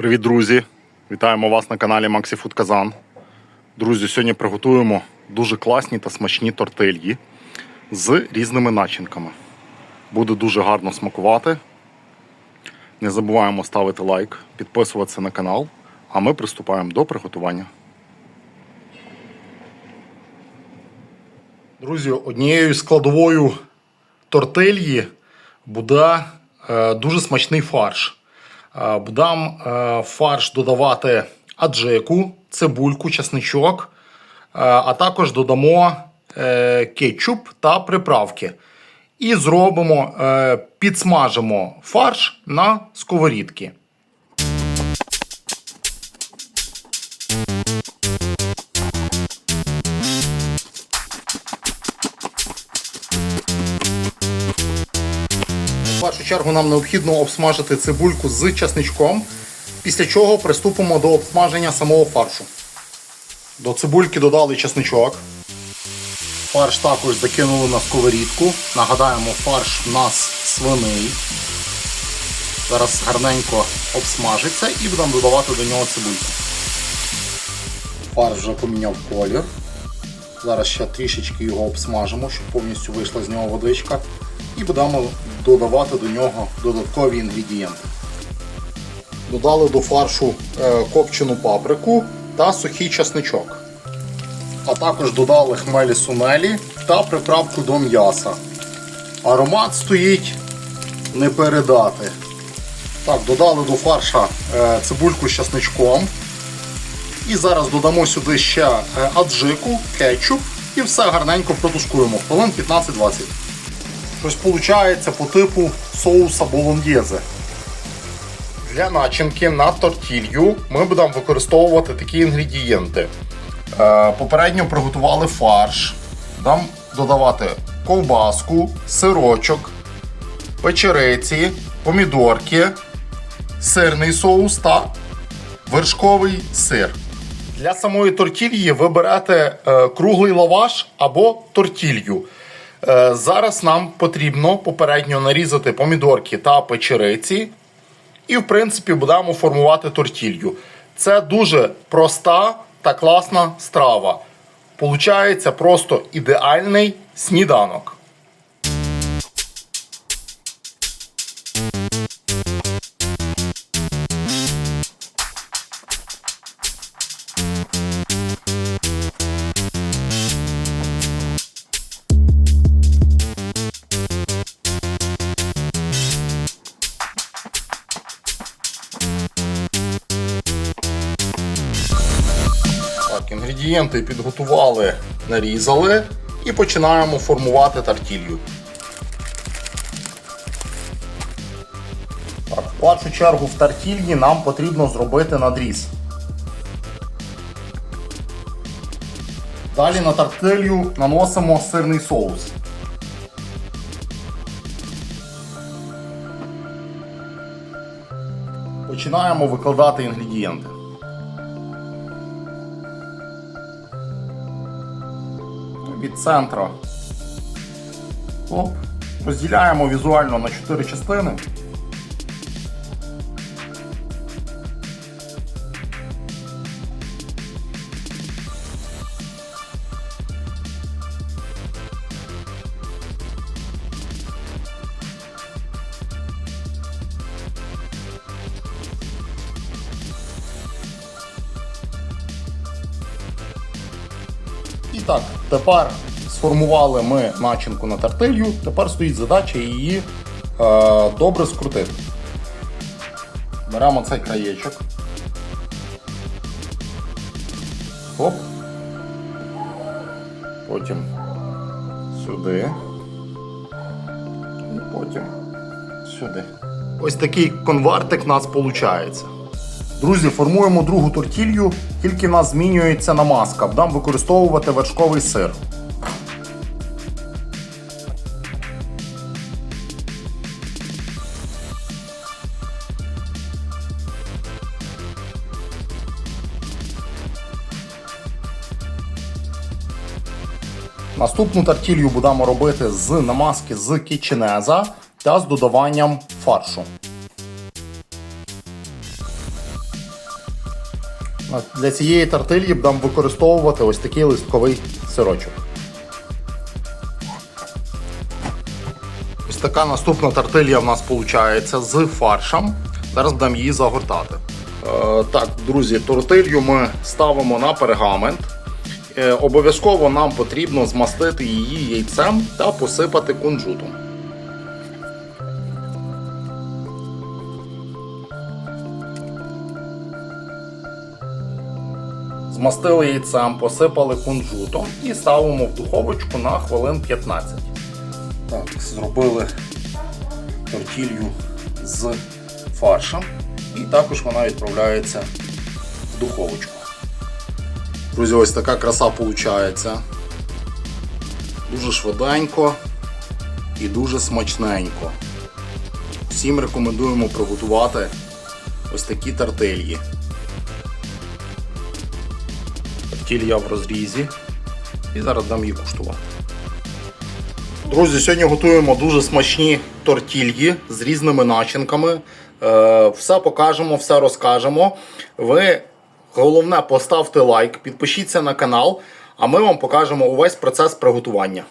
Привіт, друзі! Вітаємо вас на каналі Maxi Food Kazan. Друзі, сьогодні приготуємо дуже класні та смачні тортильї з різними начинками. Буде дуже гарно смакувати. Не забуваємо ставити лайк, підписуватися на канал, а ми приступаємо до приготування. Друзі, однією складовою тортильї буде е, дуже смачний фарш. Е, Будемо е, фарш додавати аджику, цибульку, чесничок, е, а також додамо кетчуп та приправки. І зробимо, підсмажимо фарш на сковорідки. Чергу нам необхідно обсмажити цибульку з часничком, після чого приступимо до обсмаження самого фаршу. До цибульки додали часничок. Фарш також закинули на сковорідку. Нагадаємо, фарш у нас свиний. Зараз гарненько обсмажиться і будемо додавати до нього цибульку. Фарш вже поміняв колір. Зараз ще трішечки його обсмажимо, щоб повністю вийшла з нього водичка. І будемо додавати до нього додаткові інгредієнти. Додали до фаршу е, копчену паприку та сухий часничок. А також додали хмелі сунелі та приправку до м'яса. Аромат стоїть не передати. Так, додали до фарша е, цибульку з часничком. І зараз додамо сюди ще е, аджику, кетчуп і все гарненько протушкуємо хвилин 15-20. Щось виходить по типу соуса болоньєзе. Для начинки на тортілью ми будемо використовувати такі інгредієнти. Е, Попередньо приготували фарш. Будемо додавати ковбаску, сирочок, печериці, помідорки, сирний соус та вершковий сир. Для самої тортільї ви берете круглий лаваш або тортілью. Е, зараз нам потрібно попередньо нарізати помідорки та печериці. І, в принципі, будемо формувати тортілью. Це дуже проста та класна страва. Получається просто ідеальний сніданок. Інгредієнти підготували, нарізали і починаємо формувати тортілью. Так, в першу чергу в тортільї нам потрібно зробити надріз. Далі на тортилью наносимо сирний соус. Починаємо викладати інгредієнти. Від центру. Оп. Розділяємо візуально на 4 частини. І так, тепер сформували ми начинку на тартилью, тепер стоїть задача її е, добре скрутити. Беремо цей краєчок. Оп. Потім сюди. І потім сюди. Ось такий конвертик у нас виходить. Друзі, формуємо другу тортілью, тільки в нас змінюється намазка. Будемо використовувати вершковий сир. Наступну тортілью будемо робити з намазки з кіченеза та з додаванням фаршу. Для цієї тартилі будемо використовувати ось такий листковий сирочок. Ось така наступна тартилія в нас виходить з фаршем. Зараз будемо її загортати. Е, так, друзі, тортилью ми ставимо на пергамент. Е, обов'язково нам потрібно змастити її яйцем та посипати кунжутом. Змастили яйцем, посипали кунжутом і ставимо в духовочку на хвилин 15. Так, зробили тортілью з фаршем. І також вона відправляється в духовочку. Друзі, ось така краса виходить. Дуже швиденько і дуже смачненько. Всім рекомендуємо приготувати ось такі тартильї. Тартилья в розрізі. І зараз дам її куштувати. Друзі, сьогодні готуємо дуже смачні тортільї з різними начинками. Е, Все покажемо, все розкажемо. Ви головне поставте лайк, підпишіться на канал, а ми вам покажемо увесь процес приготування.